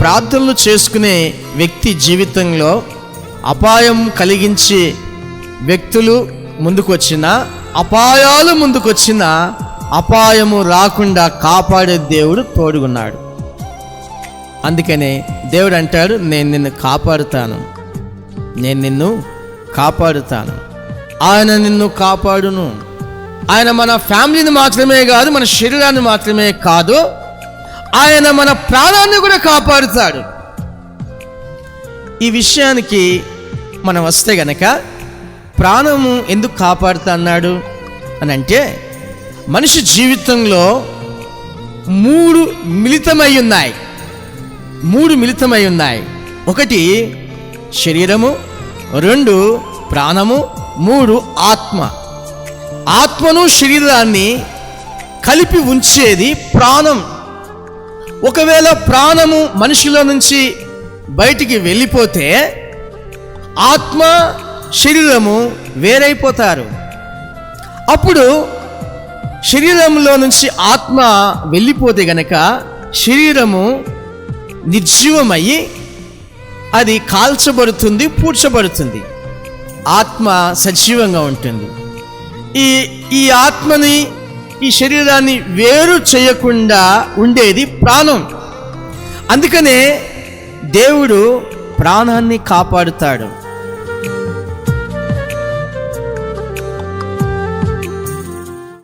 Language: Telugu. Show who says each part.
Speaker 1: ప్రార్థనలు చేసుకునే వ్యక్తి జీవితంలో అపాయం కలిగించే వ్యక్తులు ముందుకొచ్చిన అపాయాలు ముందుకొచ్చిన అపాయము రాకుండా కాపాడే దేవుడు తోడుగున్నాడు. అందుకనే దేవుడు అంటాడు నేను నిన్ను కాపాడుతాను. నేను నిన్ను కాపాడుతాను. ఆయన నిన్ను కాపాడును. ఆయన మన ఫ్యామిలీని మాత్రమే కాదు మన శరీరాన్ని మాత్రమే కాదు ఆయన మన ప్రాణాన్ని కూడా కాపాడుతాడు. ఈ విషయానికి మనం వస్తే గనక ప్రాణము ఎందుకు కాపాడుతా అన్నాడు అని అంటే మనిషి జీవితంలో మూడు మిళితమై ఉన్నాయి. మూడు మిళితమై ఉన్నాయి. ఒకటి శరీరము రెండు ప్రాణము మూడు ఆత్మ. ఆత్మను శరీరాన్ని కలిపి ఉంచేది ప్రాణం. ఒకవేళ ప్రాణము మనిషిలో నుంచి బయటికి వెళ్ళిపోతే ఆత్మ శరీరము వేరైపోతారు. అప్పుడు శరీరంలో నుంచి ఆత్మ వెళ్ళిపోతే గనక శరీరము నిర్జీవమయ్యి అది కాల్చబడుతుంది పూడ్చబడుతుంది. ఆత్మ సజీవంగా ఉంటుంది. ఈ ఈ ఆత్మని ఈ శరీరాన్ని వేరు చేయకుండా ఉండేది ప్రాణం. అందుకనే దేవుడు ప్రాణాన్ని కాపాడుతాడు.